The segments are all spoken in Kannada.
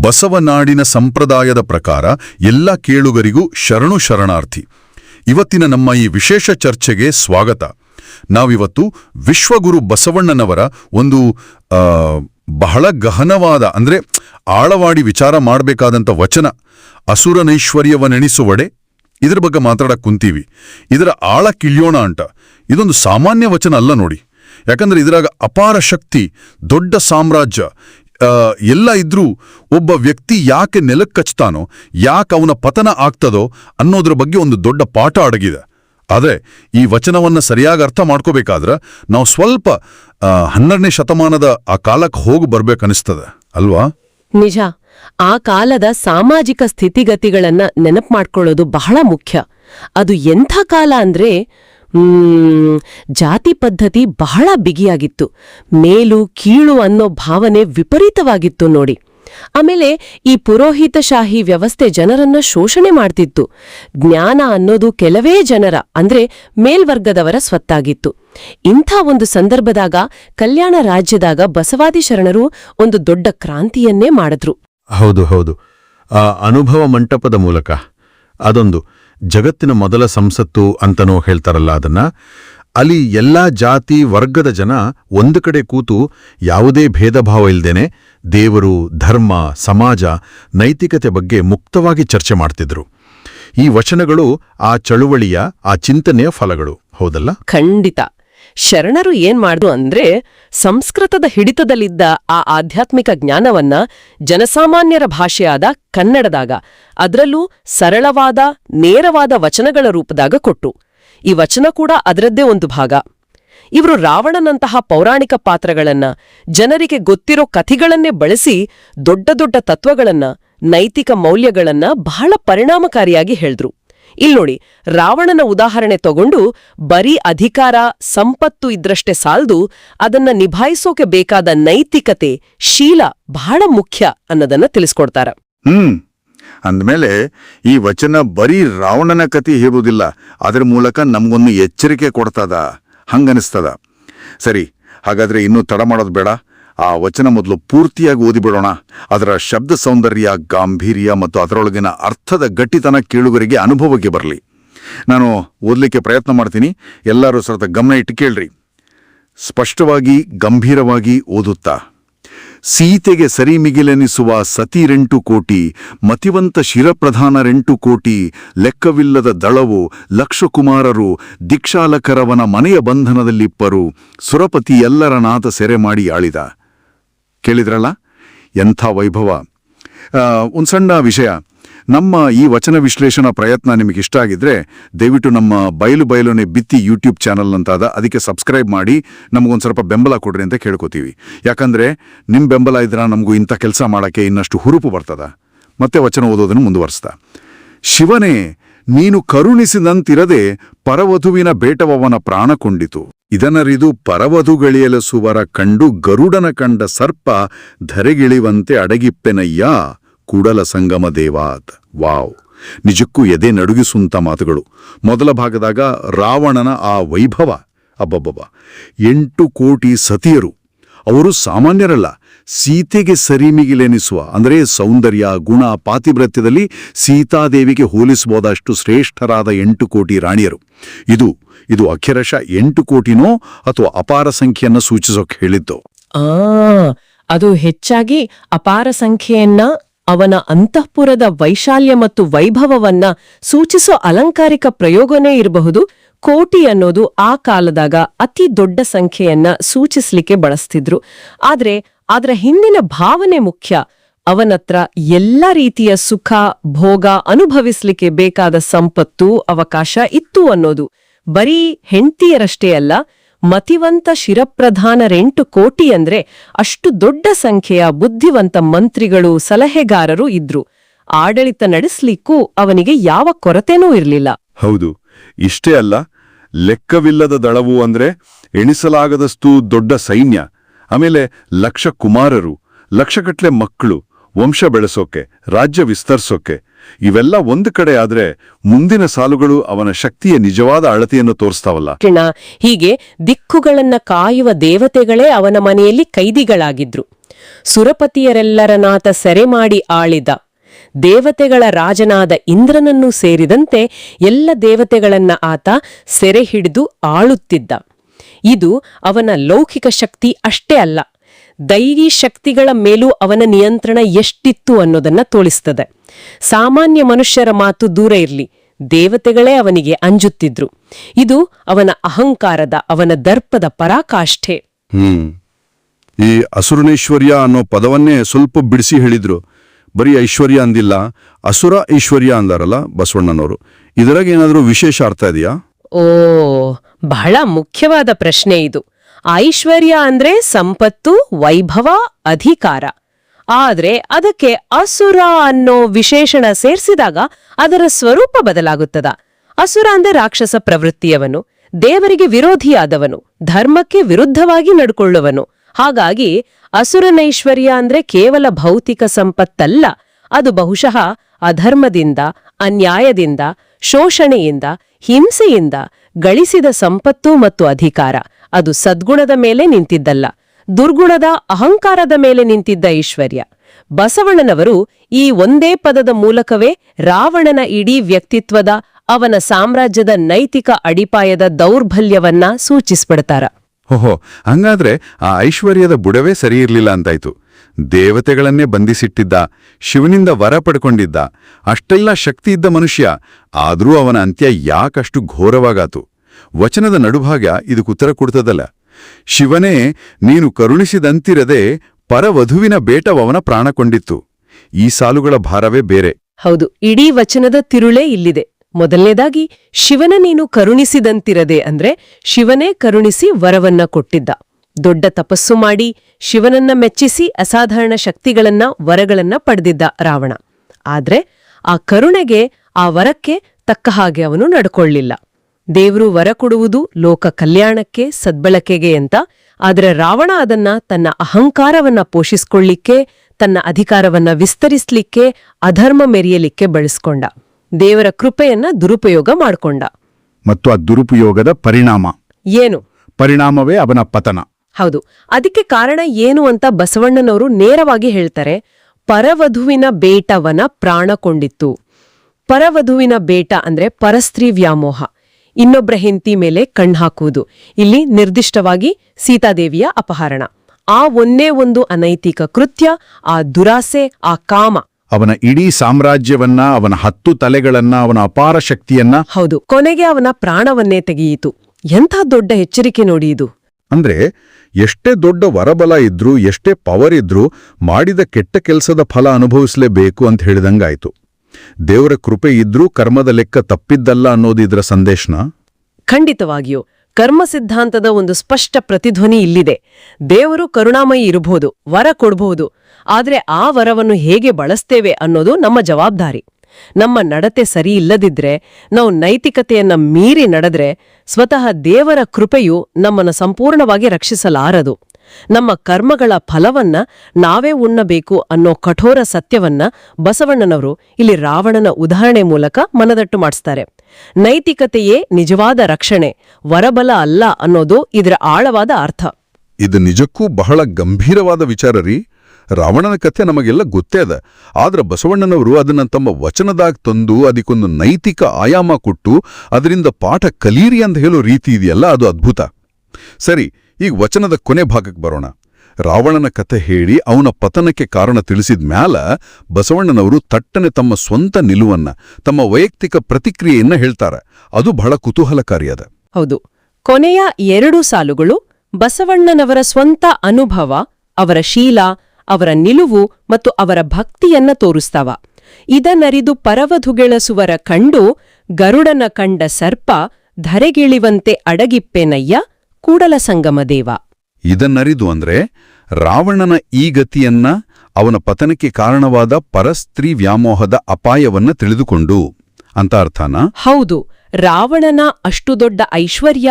ಬಸವನಾಡಿನ ಸಂಪ್ರದಾಯದ ಪ್ರಕಾರ ಎಲ್ಲ ಕೇಳುಗರಿಗೂ ಶರಣು ಶರಣಾರ್ಥಿ. ಇವತ್ತಿನ ನಮ್ಮ ಈ ವಿಶೇಷ ಚರ್ಚೆಗೆ ಸ್ವಾಗತ. ನಾವಿವತ್ತು ವಿಶ್ವಗುರು ಬಸವಣ್ಣನವರ ಒಂದು ಬಹಳ ಗಹನವಾದ, ಅಂದ್ರೆ ಆಳವಾಡಿ ವಿಚಾರ ಮಾಡಬೇಕಾದಂಥ ವಚನ ಅಸುರನೈಶ್ವರ್ಯವನೆಣಿಸುವಡೆ ಇದ್ರ ಬಗ್ಗೆ ಮಾತಾಡಕ್ಕೆ ಕುಂತೀವಿ. ಇದರ ಆಳ ಕಿಳಿಯೋಣ ಅಂಟ ಇದೊಂದು ಸಾಮಾನ್ಯ ವಚನ ಅಲ್ಲ ನೋಡಿ. ಯಾಕಂದ್ರೆ ಇದರಾಗ ಅಪಾರ ಶಕ್ತಿ, ದೊಡ್ಡ ಸಾಮ್ರಾಜ್ಯ ಎಲ್ಲ ಇದ್ರೂ ಒಬ್ಬ ವ್ಯಕ್ತಿ ಯಾಕೆ ನೆಲಕ್ಕೆ ಕಚ್ತಾನೋ, ಯಾಕೆ ಅವನ ಪತನ ಆಗ್ತದೋ ಅನ್ನೋದ್ರ ಬಗ್ಗೆ ಒಂದು ದೊಡ್ಡ ಪಾಠ ಅಡಗಿದೆ. ಆದರೆ ಈ ವಚನವನ್ನ ಸರಿಯಾಗಿ ಅರ್ಥ ಮಾಡ್ಕೋಬೇಕಾದ್ರೆ ನಾವು ಸ್ವಲ್ಪ ಹನ್ನೆರಡನೇ ಶತಮಾನದ ಆ ಕಾಲಕ್ಕೆ ಹೋಗಿ ಬರ್ಬೇಕನ್ನಿಸ್ತದೆ, ಅಲ್ವಾ? ನಿಜ. ಆ ಕಾಲದ ಸಾಮಾಜಿಕ ಸ್ಥಿತಿಗತಿಗಳನ್ನ ನೆನಪು ಮಾಡ್ಕೊಳ್ಳೋದು ಬಹಳ ಮುಖ್ಯ. ಅದು ಎಂಥ ಕಾಲ ಅಂದ್ರೆ ಜಾತಿ ಪದ್ಧತಿ ಬಹಳ ಬಿಗಿಯಾಗಿತ್ತು. ಮೇಲು, ಕೀಳು ಅನ್ನೋ ಭಾವನೆ ವಿಪರೀತವಾಗಿತ್ತು ನೋಡಿ. ಆಮೇಲೆ ಈ ಪುರೋಹಿತಶಾಹಿ ವ್ಯವಸ್ಥೆ ಜನರನ್ನ ಶೋಷಣೆ ಮಾಡ್ತಿತ್ತು. ಜ್ಞಾನ ಅನ್ನೋದು ಕೆಲವೇ ಜನರ, ಅಂದ್ರೆ ಮೇಲ್ವರ್ಗದವರ ಸ್ವತ್ತಾಗಿತ್ತು. ಇಂಥ ಒಂದು ಸಂದರ್ಭದಾಗ ಕಲ್ಯಾಣ ರಾಜ್ಯದಾಗ ಬಸವಾದಿ ಶರಣರು ಒಂದು ದೊಡ್ಡ ಕ್ರಾಂತಿಯನ್ನೇ ಮಾಡಿದ್ರು. ಹೌದು ಹೌದು. ಆ ಅನುಭವ ಮಂಟಪದ ಮೂಲಕ ಅದೊಂದು. ಜಗತ್ತಿನ ಮೊದಲ ಸಂಸತ್ತು ಅಂತನೋ ಹೇಳ್ತಾರಲ್ಲ ಅದನ್ನ. ಅಲ್ಲಿ ಎಲ್ಲಾ ಜಾತಿ ವರ್ಗದ ಜನ ಒಂದು ಕಡೆ ಕೂತು ಯಾವುದೇ ಭೇದ ಭಾವ ಇಲ್ದೇನೆ ದೇವರು, ಧರ್ಮ, ಸಮಾಜ, ನೈತಿಕತೆ ಬಗ್ಗೆ ಮುಕ್ತವಾಗಿ ಚರ್ಚೆ ಮಾಡ್ತಿದ್ರು. ಈ ವಚನಗಳು ಆ ಚಳುವಳಿಯ, ಆ ಚಿಂತನೆಯ ಫಲಗಳು. ಹೌದಲ್ಲ? ಖಂಡಿತ. ಶರಣರು ಏನ್ ಮಾಡ್ದು ಅಂದ್ರೆ ಸಂಸ್ಕೃತದ ಹಿಡಿತದಲ್ಲಿದ್ದ ಆ ಆಧ್ಯಾತ್ಮಿಕ ಜ್ಞಾನವನ್ನ ಜನಸಾಮಾನ್ಯರ ಭಾಷೆಯಾದ ಕನ್ನಡದಾಗ, ಅದರಲ್ಲೂ ಸರಳವಾದ, ನೇರವಾದ ವಚನಗಳ ರೂಪದಾಗ ಕೊಟ್ಟು. ಈ ವಚನ ಕೂಡ ಅದರದ್ದೇ ಒಂದು ಭಾಗ. ಇವರು ರಾವಣನಂತಹ ಪೌರಾಣಿಕ ಪಾತ್ರಗಳನ್ನ, ಜನರಿಗೆ ಗೊತ್ತಿರೋ ಕಥೆಗಳನ್ನೇ ಬಳಸಿ ದೊಡ್ಡ ದೊಡ್ಡ ತತ್ವಗಳನ್ನ, ನೈತಿಕ ಮೌಲ್ಯಗಳನ್ನ ಬಹಳ ಪರಿಣಾಮಕಾರಿಯಾಗಿ ಹೇಳಿದ್ರು. ಇಲ್ನೋಡಿ ರಾವಣನ ಉದಾಹರಣೆ ತಗೊಂಡು ಬರೀ ಅಧಿಕಾರ, ಸಂಪತ್ತು ಇದ್ರಷ್ಟೇ ಸಾಲ್ದು ಅದನ್ನ ನಿಭಾಯಿಸೋಕೆ ಬೇಕಾದ ನೈತಿಕತೆ, ಶೀಲ ಬಹಳ ಮುಖ್ಯ ಅನ್ನೋದನ್ನ ತಿಳಿಸ್ಕೊಡ್ತಾರ. ಹ್ಮ್. ಅಂದಮೇಲೆ ಈ ವಚನ ಬರೀ ರಾವಣನ ಕತಿ ಹೇಳುವುದಿಲ್ಲ, ಅದರ ಮೂಲಕ ನಮಗೊಂದು ಎಚ್ಚರಿಕೆ ಕೊಡ್ತದ ಹಂಗನಿಸ್ತದ ಸರಿ, ಹಾಗಾದ್ರೆ ಇನ್ನೂ ತಡ ಮಾಡೋದು ಬೇಡ. ಆ ವಚನ ಮೊದಲು ಪೂರ್ತಿಯಾಗಿ ಓದಿಬಿಡೋಣ. ಅದರ ಶಬ್ದ ಸೌಂದರ್ಯ, ಗಾಂಭೀರ್ಯ ಮತ್ತು ಅದರೊಳಗಿನ ಅರ್ಥದ ಗಟ್ಟಿತನ ಕೇಳುಗರಿಗೆ ಅನುಭವಕ್ಕೆ ಬರಲಿ. ನಾನು ಓದಲಿಕ್ಕೆ ಪ್ರಯತ್ನ ಮಾಡ್ತೀನಿ. ಎಲ್ಲರೂ ಸ್ವಲ್ಪ ಗಮನ ಇಟ್ಟು ಕೇಳ್ರಿ. ಸ್ಪಷ್ಟವಾಗಿ, ಗಂಭೀರವಾಗಿ ಓದುತ್ತಾ. ಸೀತೆಗೆ ಸರಿ ಮಿಗಿಲೆನಿಸುವ ಸತಿರೆಂಟು ಕೋಟಿ, ಮತಿವಂತ ಶಿರಪ್ರಧಾನರೆಂಟು ಕೋಟಿ, ಲೆಕ್ಕವಿಲ್ಲದ ದಳವು, ಲಕ್ಷಕುಮಾರರು, ದಿಕ್ಷಾಲಕರವನ ಮನೆಯ ಬಂಧನದಲ್ಲಿಪ್ಪರು, ಸುರಪತಿ ಎಲ್ಲರ ನಾಥ ಸೆರೆ ಮಾಡಿ ಆಳಿದ. ಕೇಳಿದ್ರಲ್ಲ? ಎಂಥ ವೈಭವ. ಒಂದು ಸಣ್ಣ ವಿಷಯ. ನಮ್ಮ ಈ ವಚನ ವಿಶ್ಲೇಷಣಾ ಪ್ರಯತ್ನ ನಿಮಗೆ ಇಷ್ಟ ಆಗಿದ್ರೆ ದಯವಿಟ್ಟು ನಮ್ಮ ಬಯಲು ಬಯಲುನೆ ಬಿತ್ತಿ ಯೂಟ್ಯೂಬ್ ಚಾನಲ್ ಅಂತಾದ ಅದಕ್ಕೆ ಸಬ್ಸ್ಕ್ರೈಬ್ ಮಾಡಿ ನಮಗೊಂದು ಸ್ವಲ್ಪ ಬೆಂಬಲ ಕೊಡ್ರಿ ಅಂತ ಕೇಳ್ಕೊತೀವಿ. ಯಾಕಂದ್ರೆ ನಿಮ್ಮ ಬೆಂಬಲ ಇದ್ರೆ ನಮಗೂ ಇಂಥ ಕೆಲಸ ಮಾಡೋಕ್ಕೆ ಇನ್ನಷ್ಟು ಹುರುಪು ಬರ್ತದ. ಮತ್ತೆ ವಚನ ಓದೋದನ್ನು ಮುಂದುವರಿಸ್ತಾ ಶಿವನೇ, ನೀನು ಕರುಣಿಸಿದಂತಿರದೆ ಪರವಧುವಿನ ಬೇಟವವನ ಪ್ರಾಣ ಕೊಂಡಿತು. ಇದನರಿದು ಪರವಧುಗಳಿಯಲಸುವರ ಕಂಡು ಗರುಡನ ಕಂಡ ಸರ್ಪ ಧರೆಗಿಳಿವಂತೆ ಅಡಗಿಪ್ಪೆನಯ್ಯ, ಕೂಡಲ ಸಂಗಮ ದೇವಾತ್. ವಾವ್. ನಿಜಕ್ಕೂ ಎದೆ ನಡುಗಿಸುವಂಥ ಮಾತುಗಳು. ಮೊದಲ ಭಾಗದಾಗ ರಾವಣನ ಆ ವೈಭವ. ಅಬ್ಬಬ್ಬಬ್ಬ. ಎಂಟು ಕೋಟಿ ಸತಿಯರು. ಅವರು ಸಾಮಾನ್ಯರಲ್ಲ. ಸೀತೆಗೆ ಸರಿಮಿಗಿಲೆನಿಸುವ ಅಂದರೆ ಸೌಂದರ್ಯ, ಗುಣ, ಪಾತಿವ್ರತ್ಯದಲ್ಲಿ ಸೀತಾದೇವಿಗೆ ಹೋಲಿಸಬಹುದಷ್ಟು ಶ್ರೇಷ್ಠರಾದ ಎಂಟು ಕೋಟಿ ರಾಣಿಯರು. ಇದು ಇದು ಅಕ್ಷರಶಃ ಎಂಟು ಕೋಟಿನೋ ಅಥವಾ ಅಪಾರ ಸಂಖ್ಯೆಯನ್ನು ಸೂಚಿಸೋಕೆ ಹೇಳಿದ್ದು? ಆ, ಅದು ಹೆಚ್ಚಾಗಿ ಅಪಾರ ಸಂಖ್ಯೆಯನ್ನ, ಅವನ ಅಂತಃಪುರದ ವೈಶಾಲ್ಯ ಮತ್ತು ವೈಭವವನ್ನ ಸೂಚಿಸೋ ಅಲಂಕಾರಿಕ ಪ್ರಯೋಗನೇ ಇರಬಹುದು. ಕೋಟಿ ಅನ್ನೋದು ಆ ಕಾಲದಾಗ ಅತಿ ದೊಡ್ಡ ಸಂಖ್ಯೆಯನ್ನ ಸೂಚಿಸ್ಲಿಕ್ಕೆ ಬಳಸ್ತಿದ್ರು. ಆದ್ರೆ ಅದರ ಹಿಂದಿನ ಭಾವನೆ ಮುಖ್ಯ. ಅವನತ್ರ ಎಲ್ಲ ರೀತಿಯ ಸುಖ, ಭೋಗ ಅನುಭವಿಸ್ಲಿಕ್ಕೆ ಬೇಕಾದ ಸಂಪತ್ತು, ಅವಕಾಶ ಇತ್ತು ಅನ್ನೋದು. ಬರೀ ಹೆಂಡತಿಯರಷ್ಟೇ ಅಲ್ಲ, ಮತಿವಂತ ಶಿರಪ್ರಧಾನರೆಂಟು ಕೋಟಿ ಅಂದ್ರೆ ಅಷ್ಟು ದೊಡ್ಡ ಸಂಖ್ಯೆಯ ಬುದ್ಧಿವಂತ ಮಂತ್ರಿಗಳು, ಸಲಹೆಗಾರರು ಇದ್ರು. ಆಡಳಿತ ನಡೆಸ್ಲಿಕ್ಕೂ ಅವನಿಗೆ ಯಾವ ಕೊರತೆನೂ ಇರಲಿಲ್ಲ. ಹೌದು. ಇಷ್ಟೇ ಅಲ್ಲ, ಲೆಕ್ಕವಿಲ್ಲದ ದಳವು ಅಂದ್ರೆ ಎಣಿಸಲಾಗದಷ್ಟು ದೊಡ್ಡ ಸೈನ್ಯ. ಆಮೇಲೆ ಲಕ್ಷ ಕುಮಾರರು ಲಕ್ಷಗಟ್ಲೆ ಮಕ್ಕಳು, ವಂಶ ಬೆಳೆಸೋಕೆ, ರಾಜ್ಯ ವಿಸ್ತರಿಸೋಕೆ, ಇವೆಲ್ಲ ಒಂದು ಕಡೆ ಆದ್ರೆ ಮುಂದಿನ ಸಾಲುಗಳು ಅವನ ಶಕ್ತಿಯ ನಿಜವಾದ ಅಳತೆಯನ್ನು ತೋರಿಸ್ತಾವಲ್ಲ. ಹೀಗೆ ದಿಕ್ಕುಗಳನ್ನ ಕಾಯುವ ದೇವತೆಗಳೇ ಅವನ ಮನೆಯಲ್ಲಿ ಕೈದಿಗಳಾಗಿದ್ರು. ಸುರಪತಿಯರೆಲ್ಲರ ನಾಥ ಸೆರೆ ಮಾಡಿ ಆಳಿದ, ದೇವತೆಗಳ ರಾಜನಾದ ಇಂದ್ರನನ್ನೂ ಸೇರಿದಂತೆ ಎಲ್ಲ ದೇವತೆಗಳನ್ನ ಆತ ಸೆರೆ ಹಿಡಿದು ಆಳುತ್ತಿದ್ದ. ಇದು ಅವನ ಲೌಕಿಕ ಶಕ್ತಿ ಅಷ್ಟೇ ಅಲ್ಲ ದೈವಿ ಶಕ್ತಿಗಳ ಮೇಲೂ ಅವನ ನಿಯಂತ್ರಣ ಎಷ್ಟಿತ್ತು ಅನ್ನೋದನ್ನ ತೋಳಿಸ್ತದೆ. ಸಾಮಾನ್ಯ ಮನುಷ್ಯರ ಮಾತು ದೂರ ಇರಲಿ ದೇವತೆಗಳೇ ಅವನಿಗೆ ಅಂಜುತ್ತಿದ್ರು. ಇದು ಅವನ ಅಹಂಕಾರದ ಅವನ ದರ್ಪದ ಪರಾಕಾಷ್ಠೆ. ಹ್ಮ್. ಈ ಅಸುರನೇಶ್ವರ್ಯ ಅನ್ನೋ ಪದವನ್ನೇ ಸ್ವಲ್ಪ ಬಿಡಿಸಿ ಹೇಳಿದ್ರು. ಬರೀ ಐಶ್ವರ್ಯ ಅಂದಿಲ್ಲ ಅಸುರ ಐಶ್ವರ್ಯ ಅಂದಾರಲ್ಲ ಬಸವಣ್ಣನವರು. ಇದರಾಗ ಏನಾದರೂ ವಿಶೇಷ ಅರ್ಥ ಇದೆಯಾ? ಓ ಬಹಳ ಮುಖ್ಯವಾದ ಪ್ರಶ್ನೆ ಇದು. ಐಶ್ವರ್ಯ ಅಂದ್ರೆ ಸಂಪತ್ತು, ವೈಭವ, ಅಧಿಕಾರ. ಆದ್ರೆ ಅದಕ್ಕೆ ಅಸುರ ಅನ್ನೋ ವಿಶೇಷಣ ಸೇರಿಸಿದಾಗ ಅದರ ಸ್ವರೂಪ ಬದಲಾಗುತ್ತದ. ಅಸುರ ಅಂದ್ರೆ ರಾಕ್ಷಸ ಪ್ರವೃತ್ತಿಯವನು, ದೇವರಿಗೆ ವಿರೋಧಿಯಾದವನು, ಧರ್ಮಕ್ಕೆ ವಿರುದ್ಧವಾಗಿ ನಡ್ಕೊಳ್ಳುವನು. ಹಾಗಾಗಿ ಅಸುರನೈಶ್ವರ್ಯ ಅಂದ್ರೆ ಕೇವಲ ಭೌತಿಕ ಸಂಪತ್ತಲ್ಲ, ಅದು ಬಹುಶಃ ಅಧರ್ಮದಿಂದ, ಅನ್ಯಾಯದಿಂದ, ಶೋಷಣೆಯಿಂದ, ಹಿಂಸೆಯಿಂದ ಗಳಿಸಿದ ಸಂಪತ್ತು ಮತ್ತು ಅಧಿಕಾರ. ಅದು ಸದ್ಗುಣದ ಮೇಲೆ ನಿಂತಿದ್ದಲ್ಲ. ದುರ್ಗುಣದ ಅಹಂಕಾರದ ಮೇಲೆ ನಿಂತಿದ್ದ ಐಶ್ವರ್ಯ. ಬಸವಣ್ಣನವರು ಈ ಒಂದೇ ಪದದ ಮೂಲಕವೇ ರಾವಣನ ಇಡೀ ವ್ಯಕ್ತಿತ್ವದ, ಅವನ ಸಾಮ್ರಾಜ್ಯದ ನೈತಿಕ ಅಡಿಪಾಯದ ದೌರ್ಬಲ್ಯವನ್ನ ಸೂಚಿಸ್ಬಿಡ್ತಾರ. ಓಹೋ, ಹಂಗಾದ್ರೆ ಆ ಐಶ್ವರ್ಯದ ಬುಡವೇ ಸರಿ ಇರ್ಲಿಲ್ಲ ಅಂತಾಯ್ತು. ದೇವತೆಗಳನ್ನೇ ಬಂಧಿಸಿಟ್ಟಿದ್ದ, ಶಿವನಿಂದ ವರ ಪಡ್ಕೊಂಡಿದ್ದ, ಅಷ್ಟೆಲ್ಲ ಶಕ್ತಿ ಇದ್ದ ಮನುಷ್ಯ, ಆದರೂ ಅವನ ಅಂತ್ಯ ಯಾಕಷ್ಟು ಘೋರವಾಗಾತು. ವಚನದ ನಡುಭಾಗ ಇದಕ್ಕುತ್ತರ ಕೊಡ್ತದಲ್ಲ. ಶಿವನೇ, ನೀನು ಕರುಣಿಸಿದಂತಿರದೆ ಪರವಧುವಿನ ಬೇಟವವನ ಪ್ರಾಣಕೊಂಡಿತ್ತು ಈ ಸಾಲುಗಳ ಭಾರವೇ ಬೇರೆ. ಹೌದು, ಇಡೀ ವಚನದ ತಿರುಳೇ ಇಲ್ಲಿದೆ. ಮೊದಲನೇದಾಗಿ, ಶಿವನ ನೀನು ಕರುಣಿಸಿದಂತಿರದೆ ಅಂದ್ರೆ ಶಿವನೇ ಕರುಣಿಸಿ ವರವನ್ನ ಕೊಟ್ಟಿದ್ದ. ದೊಡ್ಡ ತಪಸ್ಸು ಮಾಡಿ ಶಿವನನ್ನ ಮೆಚ್ಚಿಸಿ ಅಸಾಧಾರಣ ಶಕ್ತಿಗಳನ್ನ ವರಗಳನ್ನ ಪಡೆದಿದ್ದ ರಾವಣ. ಆದ್ರೆ ಆ ಕರುಣೆಗೆ ಆ ವರಕ್ಕೆ ತಕ್ಕ ಹಾಗೆ ಅವನು ನಡ್ಕೊಳ್ಳಿಲ್ಲ. ದೇವರು ವರ ಕೊಡುವುದು ಲೋಕ ಕಲ್ಯಾಣಕ್ಕೆ ಸದ್ಬಳಕೆಗೆ ಅಂತ. ಆದ್ರೆ ರಾವಣ ಅದನ್ನ ತನ್ನ ಅಹಂಕಾರವನ್ನ ಪೋಷಿಸ್ಕೊಳ್ಳಿಕ್ಕೆ ತನ್ನ ಅಧಿಕಾರವನ್ನ ವಿಸ್ತರಿಸ್ಲಿಕ್ಕೆ ಅಧರ್ಮ ಮೆರೆಯಲಿಕ್ಕೆ ಬಳಸ್ಕೊಂಡ. ದೇವರ ಕೃಪೆಯನ್ನ ದುರುಪಯೋಗ ಮಾಡ್ಕೊಂಡ. ಮತ್ತು ಆ ದುರುಪಯೋಗದ ಪರಿಣಾಮ. ಏನು? ಪರಿಣಾಮವೇ ಅವನ ಪತನ. ಹೌದು. ಅದಕ್ಕೆ ಕಾರಣ ಏನು ಅಂತ ಬಸವಣ್ಣನವರು ನೇರವಾಗಿ ಹೇಳ್ತಾರೆ ಪರವಧುವಿನ ಬೇಟವನ ಪ್ರಾಣ ಕೊಂಡಿತ್ತು ಪರವಧುವಿನ ಬೇಟ ಅಂದ್ರೆ ಪರಸ್ತ್ರೀ ವ್ಯಾಮೋಹ. ಇನ್ನೊಬ್ಬರ ಹೆಂಡತಿ ಮೇಲೆ ಕಣ್ಹಾಕುವುದು ಇಲ್ಲಿ ನಿರ್ದಿಷ್ಟವಾಗಿ ಸೀತಾದೇವಿಯ ಅಪಹರಣ. ಆ ಒಂದೇ ಒಂದು ಅನೈತಿಕ ಕೃತ್ಯ ಆ ದುರಾಸೆ ಆ ಕಾಮ. ಅವನ ಇಡೀ ಸಾಮ್ರಾಜ್ಯವನ್ನ ಅವನ ಹತ್ತು ತಲೆಗಳನ್ನ ಅವನ ಅಪಾರ ಶಕ್ತಿಯನ್ನ ಹೌದು. ಕೊನೆಗೆ ಅವನ ಪ್ರಾಣವನ್ನೇ ತೆಗೆಯಿತು. ಎಂಥ ದೊಡ್ಡ ಎಚ್ಚರಿಕೆ ನೋಡಿ ಇದು. ಅಂದ್ರೆ ಎಷ್ಟೇ ದೊಡ್ಡ ವರಬಲ ಇದ್ರೂ, ಎಷ್ಟೇ ಪವರ್ ಇದ್ರೂ ಮಾಡಿದ ಕೆಟ್ಟ ಕೆಲಸದ ಫಲ ಅನುಭವಿಸಲೇಬೇಕು ಅಂತ ಹೇಳಿದಂಗಾಯ್ತು. ದೇವರ ಕೃಪೆ ಇದ್ರೂ ಕರ್ಮದ ಲೆಕ್ಕ ತಪ್ಪಿದ್ದಲ್ಲ ಅನ್ನೋದು ಇದರ ಸಂದೇಶನ? ಖಂಡಿತವಾಗಿಯೂ. ಕರ್ಮ ಸಿದ್ಧಾಂತದ ಒಂದು ಸ್ಪಷ್ಟ ಪ್ರತಿಧ್ವನಿ ಇಲ್ಲಿದೆ. ದೇವರು ಕರುಣಾಮಯಿ ಇರಬಹುದು, ವರ ಕೊಡಬಹುದು, ಆದರೆ ಆ ವರವನ್ನು ಹೇಗೆ ಬಳಸ್ತೇವೆ ಅನ್ನೋದು ನಮ್ಮ ಜವಾಬ್ದಾರಿ. ನಮ್ಮ ನಡತೆ ಸರಿ ಇಲ್ಲದಿದ್ರೆ ನಾವು ನೈತಿಕತೆಯನ್ನ ಮೀರಿ ನಡೆದ್ರೆ ಸ್ವತಃ ದೇವರ ಕೃಪೆಯು ನಮ್ಮನ್ನು ಸಂಪೂರ್ಣವಾಗಿ ರಕ್ಷಿಸಲಾರದು. ನಮ್ಮ ಕರ್ಮಗಳ ಫಲವನ್ನ ನಾವೇ ಉಣ್ಣಬೇಕು ಅನ್ನೋ ಕಠೋರ ಸತ್ಯವನ್ನ ಬಸವಣ್ಣನವರು ಇಲ್ಲಿ ರಾವಣನ ಉದಾಹರಣೆ ಮೂಲಕ ಮನದಟ್ಟು ಮಾಡಿಸ್ತಾರೆ. ನೈತಿಕತೆಯೇ ನಿಜವಾದ ರಕ್ಷಣೆ, ವರಬಲ ಅಲ್ಲ ಅನ್ನೋದು ಇದರ ಆಳವಾದ ಅರ್ಥ. ಇದು ನಿಜಕ್ಕೂ ಬಹಳ ಗಂಭೀರವಾದ ವಿಚಾರ ರೀ. ರಾವಣನ ಕಥೆ ನಮಗೆಲ್ಲ ಗೊತ್ತೇ ಅದ. ಆದ್ರೆ ಬಸವಣ್ಣನವರು ಅದನ್ನ ತಮ್ಮ ವಚನದಾಗ ತಂದು ಅದಕ್ಕೊಂದು ನೈತಿಕ ಆಯಾಮ ಕೊಟ್ಟು ಅದರಿಂದ ಪಾಠ ಕಲೀರಿ ಅಂತ ಹೇಳೋ ರೀತಿ ಇದೆಯಲ್ಲ, ಅದು ಅದ್ಭುತ. ಸರಿ, ಈಗ ವಚನದ ಕೊನೆ ಭಾಗಕ್ಕೆ ಬರೋಣ. ರಾವಣನ ಕಥೆ ಹೇಳಿ ಅವನ ಪತನಕ್ಕೆ ಕಾರಣ ತಿಳಿಸಿದ ಮ್ಯಾಲ ಬಸವಣ್ಣನವರು ತಟ್ಟನೆ ತಮ್ಮ ಸ್ವಂತ ನಿಲುವನ್ನ, ತಮ್ಮ ವೈಯಕ್ತಿಕ ಪ್ರತಿಕ್ರಿಯೆಯನ್ನ ಹೇಳ್ತಾರೆ. ಅದು ಬಹಳ ಕುತೂಹಲಕಾರಿಯಾದ ಹೌದು. ಕೊನೆಯ ಎರಡು ಸಾಲುಗಳು ಬಸವಣ್ಣನವರ ಸ್ವಂತ ಅನುಭವ, ಅವರ ಶೀಲ ಅವರ ನಿಲುವು ಮತ್ತು ಅವರ ಭಕ್ತಿಯನ್ನ ತೋರಿಸ್ತಾವ. ಇದನ್ನರಿದು ಪರವಧುಗೆಳಸುವರ ಕಂಡು ಗರುಡನ ಕಂಡ ಸರ್ಪ ಧರೆಗಿಳಿವಂತೆ ಅಡಗಿಪ್ಪೆನಯ್ಯ ಕೂಡಲ ಸಂಗಮದೇವ ಇದನ್ನರಿದು ಅಂದ್ರೆ ರಾವಣನ ಈ ಗತಿಯನ್ನ ಅವನ ಪತನಕ್ಕೆ ಕಾರಣವಾದ ಪರಸ್ತ್ರೀ ವ್ಯಾಮೋಹದ ಅಪಾಯವನ್ನ ತಿಳಿದುಕೊಂಡು ಅಂತ ಅರ್ಥನ? ಹೌದು ರಾವಣನ ಅಷ್ಟು ದೊಡ್ಡ ಐಶ್ವರ್ಯ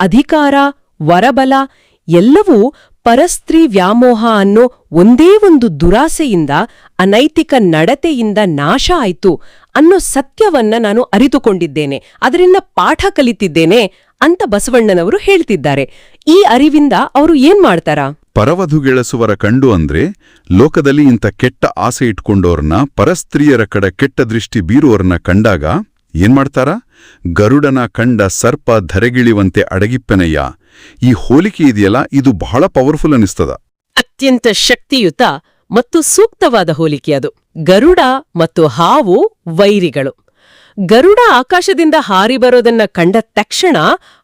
ಅಧಿಕಾರ ವರಬಲ ಎಲ್ಲವೂ ಪರಸ್ತ್ರೀ ವ್ಯಾಮೋಹ ಅನ್ನೋ ಒಂದೇ ಒಂದು ದುರಾಸೆಯಿಂದ, ಅನೈತಿಕ ನಡತೆಯಿಂದ ನಾಶ ಆಯ್ತು ಅನ್ನೋ ಸತ್ಯವನ್ನ ನಾನು ಅರಿತುಕೊಂಡಿದ್ದೇನೆ. ಅದರಿಂದ ಪಾಠ ಕಲಿತಿದ್ದೇನೆ ಅಂತ ಬಸವಣ್ಣನವರು ಹೇಳ್ತಿದ್ದಾರೆ. ಈ ಅರಿವಿಂದ ಅವರು ಏನ್ ಮಾಡ್ತಾರಾ? ಪರವಧುಗೆಳಸುವರ ಕಂಡು ಅಂದ್ರೆ, ಲೋಕದಲ್ಲಿ ಇಂಥ ಕೆಟ್ಟ ಆಸೆ ಇಟ್ಕೊಂಡೋರ್ನ, ಪರಸ್ತ್ರೀಯರ ಕಡೆ ಕೆಟ್ಟ ದೃಷ್ಟಿ ಬೀರುವರನ್ನ ಕಂಡಾಗ ಏನ್ಮಾಡ್ತಾರ ಗರುಡನ ಕಂಡ ಸರ್ಪ ಧರೆಗಿಳಿವಂತೆ ಅಡಗಿಪ್ಪೆನಯ್ಯ ಈ ಹೋಲಿಕೆ ಇದೆಯಲ್ಲ, ಇದು ಬಹಳ ಪವರ್ಫುಲ್ ಅನಿಸ್ತದ ಅತ್ಯಂತ ಶಕ್ತಿಯುತ ಮತ್ತು ಸೂಕ್ತವಾದ ಹೋಲಿಕೆ ಅದು. ಗರುಡ ಮತ್ತು ಹಾವು ವೈರಿಗಳು. ಗರುಡ ಆಕಾಶದಿಂದ ಹಾರಿ ಬರೋದನ್ನ ಕಂಡ ತಕ್ಷಣ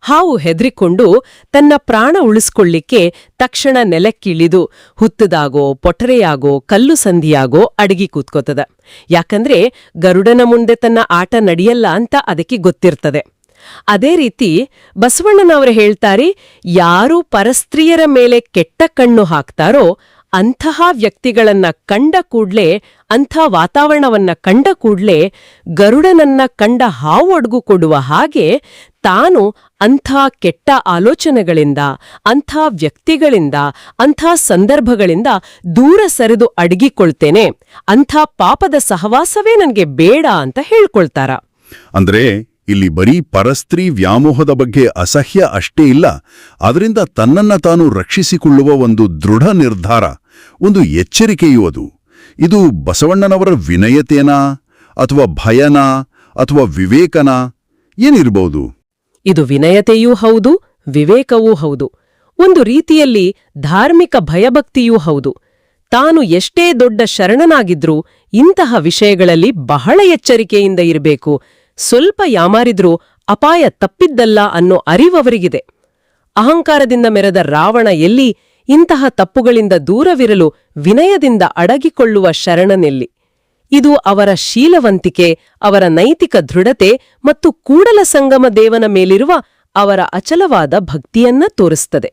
ಹಾವು ಹೆದರಿಕೊಂಡು ತನ್ನ ಪ್ರಾಣ ಉಳಿಸ್ಕೊಳ್ಳಿಕ್ಕೆ ತಕ್ಷಣ ನೆಲಕ್ಕಿಳಿದು ಹುತ್ತದಾಗೋ, ಪೊಟರೆಯಾಗೋ, ಕಲ್ಲು ಸಂಧಿಯಾಗೋ ಅಡಗಿ ಕೂತ್ಕೋತದ. ಯಾಕಂದ್ರೆ ಗರುಡನ ಮುಂದೆ ತನ್ನ ಆಟ ನಡೆಯಲ್ಲ ಅಂತ ಅದಕ್ಕೆ ಗೊತ್ತಿರ್ತದೆ. ಅದೇ ರೀತಿ ಬಸವಣ್ಣನವರು ಹೇಳ್ತಾರೆ, ಯಾರು ಪರಸ್ತ್ರೀಯರ ಮೇಲೆ ಕೆಟ್ಟ ಕಣ್ಣು ಹಾಕ್ತಾರೋ ಅಂತಹ ವ್ಯಕ್ತಿಗಳನ್ನ ಕಂಡ ಕೂಡ್ಲೆ, ಅಂಥ ವಾತಾವರಣವನ್ನ ಕಂಡ ಕೂಡ್ಲೆ ಗರುಡನನ್ನ ಕಂಡ ಹಾವು ಅಡ್ಗು ಕೊಡುವ ಹಾಗೆ ತಾನು ಅಂಥ ಕೆಟ್ಟ ಆಲೋಚನೆಗಳಿಂದ, ಅಂಥ ವ್ಯಕ್ತಿಗಳಿಂದ, ಅಂಥ ಸಂದರ್ಭಗಳಿಂದ ದೂರ ಸರಿದು ಅಡಗಿಕೊಳ್ತೇನೆ, ಅಂಥ ಪಾಪದ ಸಹವಾಸವೇ ನನಗೆ ಬೇಡ ಅಂತ ಹೇಳ್ಕೊಳ್ತಾರ. ಅಂದ್ರೆ ಇಲ್ಲಿ ಬರೀ ಪರಸ್ತ್ರೀ ವ್ಯಾಮೋಹದ ಬಗ್ಗೆ ಅಸಹ್ಯ ಅಷ್ಟೇ ಇಲ್ಲ. ಅದರಿಂದ ತನ್ನನ್ನ ತಾನು ರಕ್ಷಿಸಿಕೊಳ್ಳುವ ಒಂದು ದೃಢ ನಿರ್ಧಾರ, ಒಂದು ಎಚ್ಚರಿಕೆಯೂ ಅದು. ಇದು ಬಸವಣ್ಣನವರ ವಿನಯತೆನಾ, ಅಥವಾ ಭಯನಾ, ಅಥವಾ ವಿವೇಕನಾ? ಏನಿರಬಹುದು ಇದು ವಿನಯತೆಯೂ ಹೌದು, ವಿವೇಕವೂ ಹೌದು. ಒಂದು ರೀತಿಯಲ್ಲಿ ಧಾರ್ಮಿಕ ಭಯಭಕ್ತಿಯೂ ಹೌದು. ತಾನು ಎಷ್ಟೇ ದೊಡ್ಡ ಶರಣನಾಗಿದ್ರೂ ಇಂತಹ ವಿಷಯಗಳಲ್ಲಿ ಬಹಳ ಎಚ್ಚರಿಕೆಯಿಂದ ಇರಬೇಕು. ಸ್ವಲ್ಪ ಯಾಮಾರಿದ್ರೂ ಅಪಾಯ ತಪ್ಪಿದ್ದಲ್ಲ ಅನ್ನೋ ಅರಿವವರಿಗಿದೆ. ಅಹಂಕಾರದಿಂದ ಮೆರೆದ ರಾವಣ ಎಲ್ಲಿ ಇಂತಹ ತಪ್ಪುಗಳಿಂದ ದೂರವಿರಲು ವಿನಯದಿಂದ ಅಡಗಿಕೊಳ್ಳುವ ಶರಣನೆಲ್ಲಿ. ಇದು ಅವರ ಶೀಲವಂತಿಕೆ, ಅವರ ನೈತಿಕ ದೃಢತೆ ಮತ್ತು ಕೂಡಲ ಸಂಗಮ ದೇವನ ಮೇಲಿರುವ ಅವರ ಅಚಲವಾದ ಭಕ್ತಿಯನ್ನ ತೋರಿಸ್ತದೆ.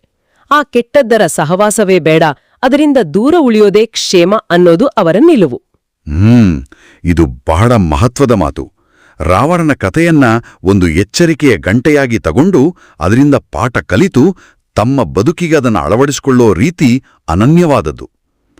ಆ ಕೆಟ್ಟದ್ದರ ಸಹವಾಸವೇ ಬೇಡ, ಅದರಿಂದ ದೂರ ಉಳಿಯೋದೇ ಕ್ಷೇಮ ಅನ್ನೋದು ಅವರ ನಿಲುವು. ಇದು ಬಹಳ ಮಹತ್ವದ ಮಾತು. ರಾವಣನ ಕಥೆಯನ್ನ ಒಂದು ಎಚ್ಚರಿಕೆಯ ಗಂಟೆಯಾಗಿ ತಗೊಂಡು ಅದರಿಂದ ಪಾಠ ಕಲಿತು ತಮ್ಮ ಬದುಕಿಗೆ ಅದನ್ನು ಅಳವಡಿಸಿಕೊಳ್ಳೋ ರೀತಿ ಅನನ್ಯವಾದದ್ದು.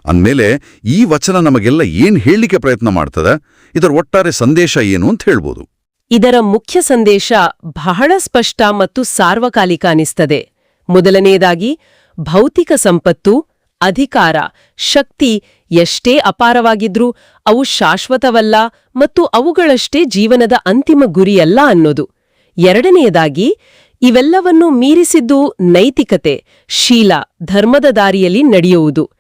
ಅಂದಮೇಲೆ ಈ ವಚನ ನಮಗೆಲ್ಲ ಏನ್ ಹೇಳಲಿಕ್ಕೆ ಪ್ರಯತ್ನ ಮಾಡ್ತದ? ಇದರ ಒಟ್ಟಾರೆ ಸಂದೇಶ ಏನು ಅಂತ ಹೇಳ್ಬೋದು. ಇದರ ಮುಖ್ಯ ಸಂದೇಶ ಬಹಳ ಸ್ಪಷ್ಟ ಮತ್ತು ಸಾರ್ವಕಾಲಿಕ ಅನಿಸ್ತದೆ. ಮೊದಲನೆಯದಾಗಿ ಭೌತಿಕ ಸಂಪತ್ತು, ಅಧಿಕಾರ, ಶಕ್ತಿ ಎಷ್ಟೇ ಅಪಾರವಾಗಿದ್ರೂ ಅವು ಶಾಶ್ವತವಲ್ಲ ಮತ್ತು ಅವುಗಳಷ್ಟೇ ಜೀವನದ ಅಂತಿಮ ಗುರಿಯಲ್ಲ ಅನ್ನೋದು. ಎರಡನೆಯದಾಗಿ, ಇವೆಲ್ಲವನ್ನೂ ಮೀರಿಸಿದ್ದು ನೈತಿಕತೆ, ಶೀಲ, ಧರ್ಮದ ದಾರಿಯಲ್ಲಿ ನಡೆಯುವುದು.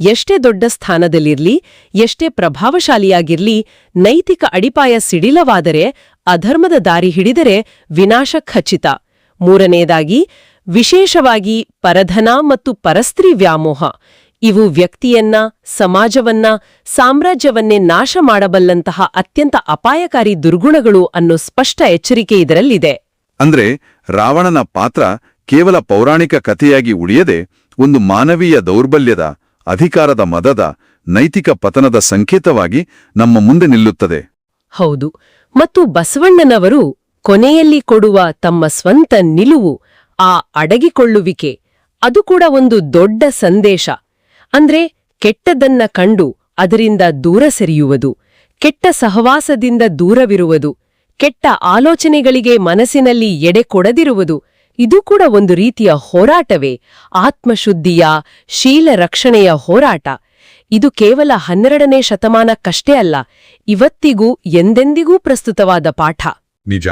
ಎಷ್ಟೇ ದೊಡ್ಡ ಸ್ಥಾನದಲ್ಲಿರ್ಲಿ, ಎಷ್ಟೇ ಪ್ರಭಾವಶಾಲಿಯಾಗಿರ್ಲಿ, ನೈತಿಕ ಅಡಿಪಾಯ ಸಿಡಿಲವಾದರೆ, ಅಧರ್ಮದ ದಾರಿ ಹಿಡಿದರೆ ವಿನಾಶ ಖಚಿತ. ಮೂರನೆಯದಾಗಿ, ವಿಶೇಷವಾಗಿ ಪರಧನ ಮತ್ತು ಪರಸ್ತ್ರೀ ವ್ಯಾಮೋಹ. ಇವು ವ್ಯಕ್ತಿಯನ್ನ ಸಮಾಜವನ್ನ ಸಾಮ್ರಾಜ್ಯವನ್ನೇ ನಾಶ ಮಾಡಬಲ್ಲಂತಹ ಅತ್ಯಂತ ಅಪಾಯಕಾರಿ ದುರ್ಗುಣಗಳು ಅನ್ನೋ ಸ್ಪಷ್ಟ ಎಚ್ಚರಿಕೆ ಇದರಲ್ಲಿದೆ. ಅಂದ್ರೆ ರಾವಣನ ಪಾತ್ರ ಕೇವಲ ಪೌರಾಣಿಕ ಕಥೆಯಾಗಿ ಉಳಿಯದೆ ಒಂದು ಮಾನವೀಯ ದೌರ್ಬಲ್ಯದ ಅಧಿಕಾರದ ಮದದ ನೈತಿಕ ಪತನದ ಸಂಕೇತವಾಗಿ ನಮ್ಮ ಮುಂದೆ ನಿಲ್ಲುತ್ತದೆ. ಹೌದು. ಮತ್ತು ಬಸವಣ್ಣನವರು ಕೊನೆಯಲ್ಲಿ ಕೊಡುವ ತಮ್ಮ ಸ್ವಂತ ನಿಲುವು ಆ ಅಡಗಿಕೊಳ್ಳುವಿಕೆ ಅದು ಕೂಡ ಒಂದು ದೊಡ್ಡ ಸಂದೇಶ. ಅಂದ್ರೆ ಕೆಟ್ಟದನ್ನ ಕಂಡು ಅದರಿಂದ ದೂರ ಸರಿಯುವುದು, ಕೆಟ್ಟ ಸಹವಾಸದಿಂದ ದೂರವಿರುವುದು, ಕೆಟ್ಟ ಆಲೋಚನೆಗಳಿಗೆ ಮನಸ್ಸಿನಲ್ಲಿ ಎಡೆ ಕೊಡದಿರುವುದು, ಇದು ಕೂಡ ಒಂದು ರೀತಿಯ ಹೋರಾಟವೇ. ಆತ್ಮಶುದ್ಧಿಯ, ಶೀಲ ರಕ್ಷಣೆಯ ಹೋರಾಟ. ಇದು ಕೇವಲ ಹನ್ನೆರಡನೇ ಶತಮಾನಕ್ಕಷ್ಟೇ ಅಲ್ಲ, ಇವತ್ತಿಗೂ ಎಂದೆಂದಿಗೂ ಪ್ರಸ್ತುತವಾದ ಪಾಠ. ನಿಜ.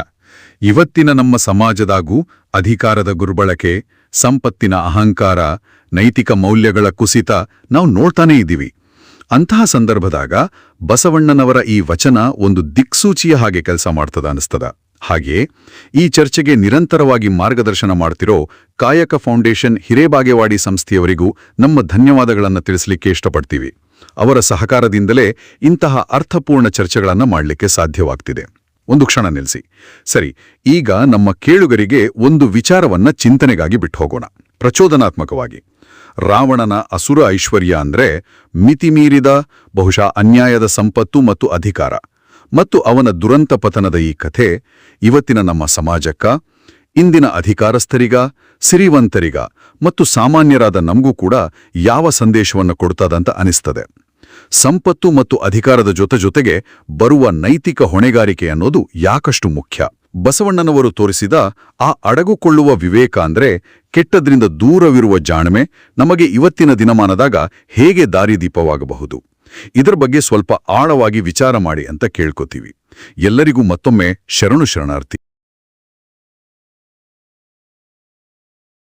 ಇವತ್ತಿನ ನಮ್ಮ ಸಮಾಜದಾಗೂ ಅಧಿಕಾರದ ಗುರುಬಳಕೆ ಸಂಪತ್ತಿನ ಅಹಂಕಾರ ನೈತಿಕ ಮೌಲ್ಯಗಳ ಕುಸಿತ ನಾವು ನೋಡ್ತಾನೇ ಇದ್ದೀವಿ. ಅಂತಹ ಸಂದರ್ಭದಾಗ ಬಸವಣ್ಣನವರ ಈ ವಚನ ಒಂದು ದಿಕ್ಸೂಚಿಯ ಹಾಗೆ ಕೆಲಸ ಮಾಡ್ತದ ಅನಿಸ್ತದ. ಹಾಗೆ ಈ ಚರ್ಚೆಗೆ ನಿರಂತರವಾಗಿ ಮಾರ್ಗದರ್ಶನ ಮಾಡ್ತಿರೋ ಕಾಯಕ ಫೌಂಡೇಶನ್ ಹಿರೇಬಾಗೇವಾಡಿ ಸಂಸ್ಥೆಯವರಿಗೂ ನಮ್ಮ ಧನ್ಯವಾದಗಳನ್ನು ತಿಳಿಸಲಿಕ್ಕೆ ಇಷ್ಟಪಡ್ತೀವಿ. ಅವರ ಸಹಕಾರದಿಂದಲೇ ಇಂತಹ ಅರ್ಥಪೂರ್ಣ ಚರ್ಚೆಗಳನ್ನು ಮಾಡಲಿಕ್ಕೆ ಸಾಧ್ಯವಾಗ್ತಿದೆ. ಒಂದು ಕ್ಷಣ ನಿಲ್ಲಿಸಿ ಸರಿ, ಈಗ ನಮ್ಮ ಕೇಳುಗರಿಗೆ ಒಂದು ವಿಚಾರವನ್ನ ಚಿಂತನೆಗಾಗಿ ಬಿಟ್ಟು ಹೋಗೋಣ ಪ್ರಚೋದನಾತ್ಮಕವಾಗಿ. ರಾವಣನ ಅಸುರ ಐಶ್ವರ್ಯ ಅಂದ್ರೆ ಮಿತಿಮೀರಿದ ಬಹುಶಃ ಅನ್ಯಾಯದ ಸಂಪತ್ತು ಮತ್ತು ಅಧಿಕಾರ. ಮತ್ತು ಅವನ ದುರಂತ ಪತನದ ಈ ಕಥೆ ಇವತ್ತಿನ ನಮ್ಮ ಸಮಾಜಕ್ಕ, ಇಂದಿನ ಅಧಿಕಾರಸ್ಥರಿಗ, ಸಿರಿವಂತರಿಗ ಮತ್ತು ಸಾಮಾನ್ಯರಾದ ನಮಗೂ ಕೂಡ ಯಾವ ಸಂದೇಶವನ್ನು ಕೊಡ್ತದಂತ ಅನಿಸ್ತದೆ. ಸಂಪತ್ತು ಮತ್ತು ಅಧಿಕಾರದ ಜೊತೆ ಜೊತೆಗೆ ಬರುವ ನೈತಿಕ ಹೊಣೆಗಾರಿಕೆ ಅನ್ನೋದು ಯಾಕಷ್ಟು ಮುಖ್ಯ? ಬಸವಣ್ಣನವರು ತೋರಿಸಿದ ಆ ಅಡಗುಕೊಳ್ಳುವ ವಿವೇಕ ಅಂದ್ರೆ ಕೆಟ್ಟದ್ರಿಂದ ದೂರವಿರುವ ಜಾಣ್ಮೆ ನಮಗೆ ಇವತ್ತಿನ ದಿನಮಾನದಾಗ ಹೇಗೆ ದಾರಿದೀಪವಾಗಬಹುದು? ಇದರ ಬಗ್ಗೆ ಸ್ವಲ್ಪ ಆಳವಾಗಿ ವಿಚಾರ ಮಾಡಿ ಅಂತ ಕೇಳ್ಕೊತೀವಿ. ಎಲ್ಲರಿಗೂ ಮತ್ತೊಮ್ಮೆ ಶರಣು ಶರಣಾರ್ಥಿ.